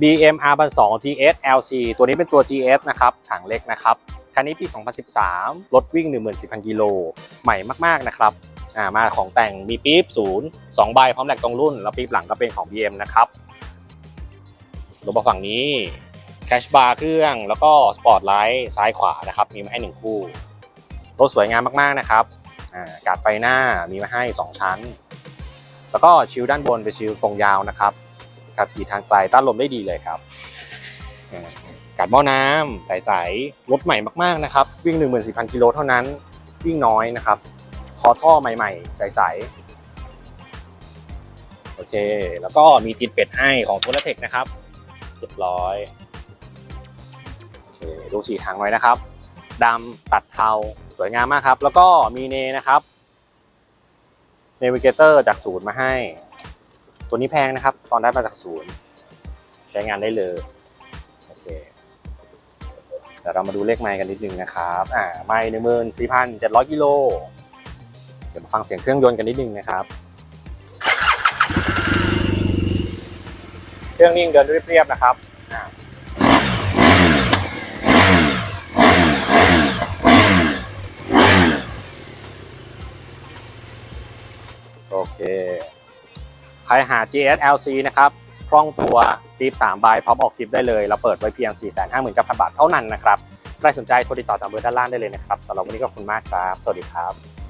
BM R2 GS LC ตัวนี้เป็นตัว GS นะครับ ถังเล็กนะครับ คันนี้ปี 2013 รถวิ่ง 14,000 กิโล ใหม่มากๆ นะครับอ่ามาของแต่งมีปี๊บศูนย์สองใบพร้อมแหลกตรงรุ่น แล้วปี๊บหลังก็เป็นของ BM นะครับลงมาฝั่งนี้แคชบาร์เครื่อง แล้วก็สปอร์ตไลท์ซ้ายขวานะครับ มีมาให้ 1 คู่ รถสวยงามมากๆ นะครับอ่ากาดไฟหน้ามีมาให้ 2 ชั้น แล้วก็ชิลด้านบนเป็นชิลทรงยาวนะครับ ขับขี่ทางไกลต้านลมได้ดีเลยครับอ่ากัดหม้อน้ำใสๆรถใหม่มากๆนะครับ วิ่ง 14,000กิโลเท่านั้น วิ่งน้อยนะครับคอท่อใหม่ๆ ใสๆโอเค แล้วก็มีติดเป็ดให้ของโทรเทคนะครับเรียบร้อยโอเคดูสีถังไว้นะครับดำตัดเทาสวยงามมากครับ แล้วก็มีเนนะครับเนวิเกเตอร์จากศูนย์มาให้ ตัวนี้แพงนะครับ ตอนได้มาจากศูนย์ใช้งานได้เลยโอเคเดี๋ยวเรามาดูเลขไมล์กันนิดนึงนะครับอ่าไมล์หนึ่งหมื่นสี่พันเจ็ดร้อยกิโลเดี๋ยวมาฟังเสียงเครื่องยนต์กันนิดนึงนะครับ เครื่องนิ่งเดินเรียบๆนะครับโอเค ใครหา GS LC นะครับคล่องตัวรีบ3ใบพร้อมออกทริปได้เลย เราเปิดไว้เพียง 459,000บาทเท่านั้นนะครับใครสนใจโทรติดต่อตามเบอร์ด้านล่างได้เลยนะครับสำหรับวันนี้ก็ขอบคุณมากครับ สวัสดีครับ